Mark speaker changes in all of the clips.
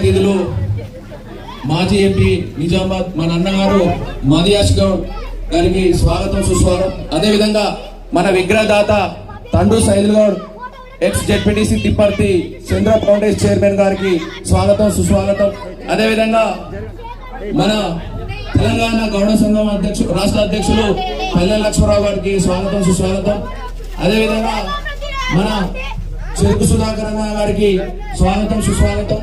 Speaker 1: అతిథులు మాజీ ఎంపీ నిజామాబాద్ మన అన్నగారు మదియాష్ గౌడ్ గారికి స్వాగతం సుస్వాగతం. అదేవిధంగా మన విగ్రహదాత తండ్రు Saidul Goud ex ZPTC Tipparthi Chandra foundation chairman గారికి స్వాగతం సుస్వాగతం. అదేవిధంగా మన తెలంగాణ గౌడ సంఘం అధ్యక్షులు రాష్ట్ర అధ్యక్షులు పల్లె లక్ష్మరావు గారికి స్వాగతం సుస్వాగతం. అదేవిధంగా మన చెరుకు సుధాకర్ గారికి స్వాగతం సుస్వాగతం.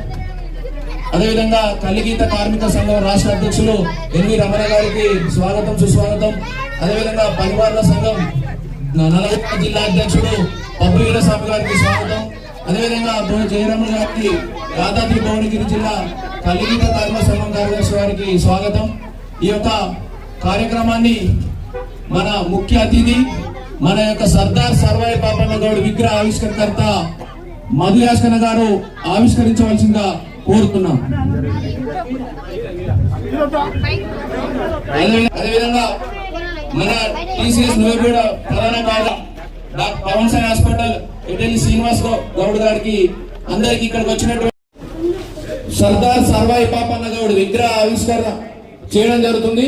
Speaker 1: అదేవిధంగా కలిగీత కార్మిక సంఘం రాష్ట్ర అధ్యక్షులు ఎన్వి రమణ గారికి స్వాగతం సుస్వాగతం. అదేవిధంగా పరివారుల సంఘం న- నల్గొండ జిల్లా అధ్యక్షుడు పప్పు వీరస్వామి గారికి స్వాగతం. అదేవిధంగా బోయ జయరామ గారికి యాదాద్రి భువనగిరి జిల్లా కలిగీత కార్మిక సంఘం కార్యదర్శి గారికి స్వాగతం. ఈ యొక్క కార్యక్రమాన్ని మన ముఖ్య అతిథి మన యొక్క సర్దార్ సర్వాయి పాపన్న గౌడ్ విగ్రహ ఆవిష్కరణకర్త మధు యాస్కన్న గారు ఆవిష్కరించవలసిందిగా కోరుతున్నాం. అదే- అదేవిధంగా మన టీసీఎస్ నూరుగూడ ప్రధాన కార్య doctor Pavan Sai hospital Italy Srinivas గౌ- గౌడ్ గారికి అందరికి ఇక్కడికి వచ్చినటువంటి సర్దార్ సర్వాయి పాపన్న గౌడ్ విగ్రహ ఆవిష్కరణ చేయడం జరుగుతుంది.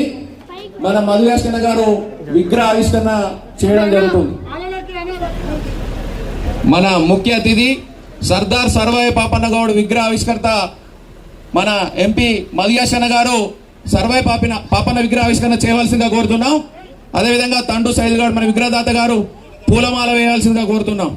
Speaker 1: మన మధు యాస్కన్న గారు విగ్రహ ఆవిష్కరణ చేయడం జరుగుతుంది. మన ముఖ్య అతిథి సర్దార్ సర్వాయి పాపన్న గౌడ్ విగ్రహ ఆవిష్కర్త మన ఎంపీ మధుయాసన్న గారు సర్వాయి పాపిన పాపన్న విగ్రహ ఆవిష్కరణ చేయవలసిందిగా కోరుతున్నాం. అదేవిధంగా తండు సైద్ గారు మన విగ్రహదాత గారు పూలమాల వేయాల్సిందిగా కోరుతున్నాం.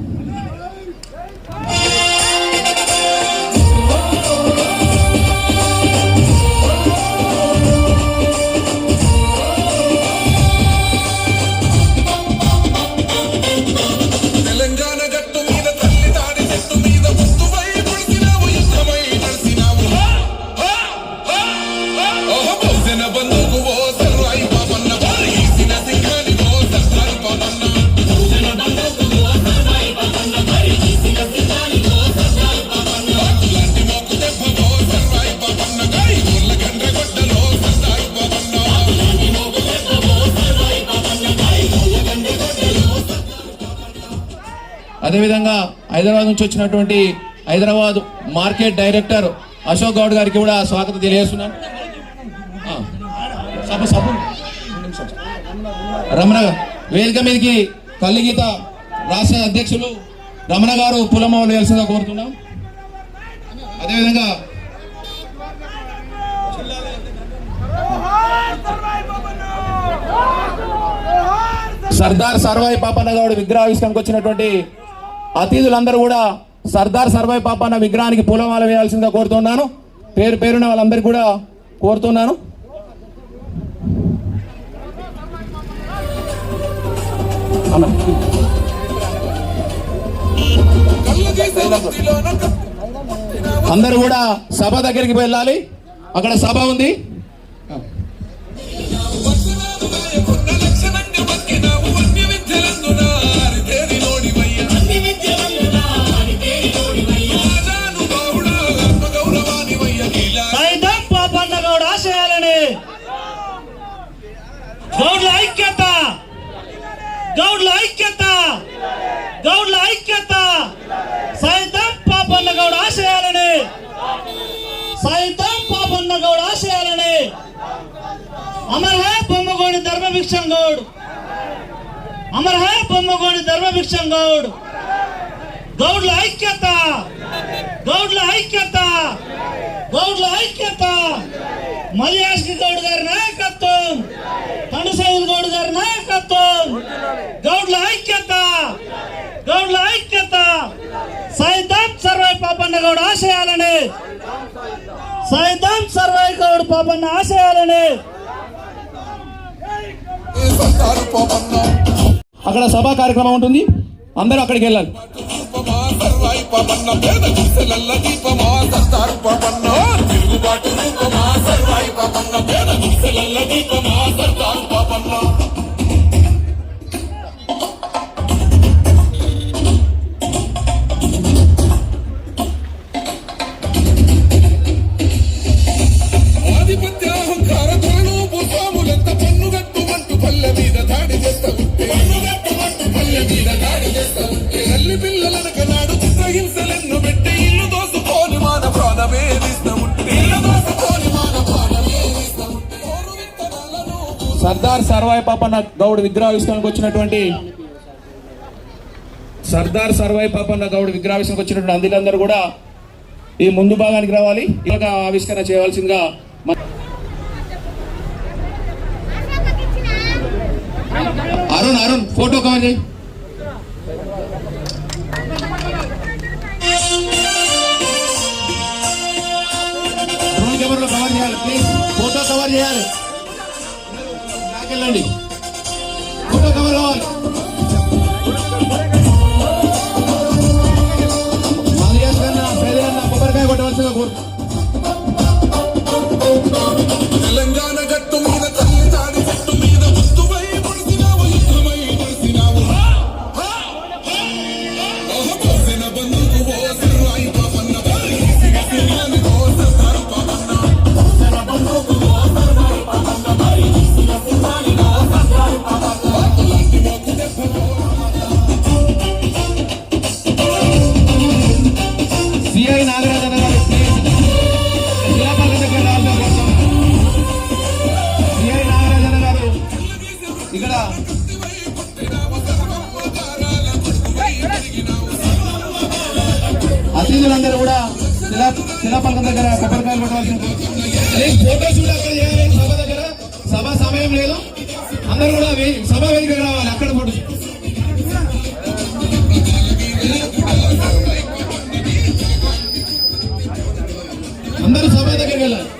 Speaker 1: అదేవిధంగా హైదరాబాద్ నుంచి వచ్చినటువంటి హైదరాబాద్ మార్కెట్ డైరెక్టర్ అశోక్ గౌడ్ గారికి కూడా స్వాగతం తెలియజేస్తున్నాను రమణ వేదిక మీదకి కల్లిగీత రాష్ట్ర అధ్యక్షులు రమణ గారు పులమౌలు వెలిసిందా కోరుతున్నాం. అదేవిధంగా సర్దార్ సర్వాయి పాపన్న గౌడ్ విగ్రహావిష్కరణకు వచ్చినటువంటి అతిథులందరూ కూడా సర్దార్ సర్వాయి పాపన్న విగ్రహానికి పూలమాల వేయాల్సిందిగా కోరుతున్నాను. పేరు పేరున వాళ్ళందరికీ కూడా కోరుతున్నాను. అందరూ కూడా సభ దగ్గరికి వెళ్ళాలి. అక్కడ సభ ఉంది.
Speaker 2: బొమ్మగోడి గౌడ్. గౌడ్ల ఐక్యత. గౌడ్ల ఐక్యత. గౌడ్ల ఐక్యత. మల్యాష్కి గౌడ్ గారి నాయకత్వం. పండుసేవులు గౌడ్ గారి నాయకత్వం. గౌడ్ల ఐక్యత. గౌడ్ల ఐక్యత. సైతం సర్వై పాపన్న గౌడ్ ఆశయాలని. సైతం సర్వై గౌడ్ పాపన్న ఆశయాలని.
Speaker 3: పాపన్న?
Speaker 1: అక్కడ సభా కార్యక్రమం ఉంటుంది. అందరూ అక్కడికి వెళ్ళాలి.
Speaker 3: సర్దార్ సర్వాయి పాపన్న
Speaker 1: గౌడ్ విగ్రహావిష్కరణకు వచ్చినటువంటి సర్దార్ సర్వాయి పాపన్న గౌడ్ విగ్రహావిష్కరణకు వచ్చినటువంటి అందులందరూ కూడా ఈ ముందు భాగానికి రావాలి. ఇలాగ ఆవిష్కరణ చేయవలసిందిగా అరుణ్ అరుణ్ ఫోటో కవర్ చేయి. కవర్ చేయాలి ప్లీజ్ ఫోటో కవర్ చేయాలి. I'm learning. Ángela.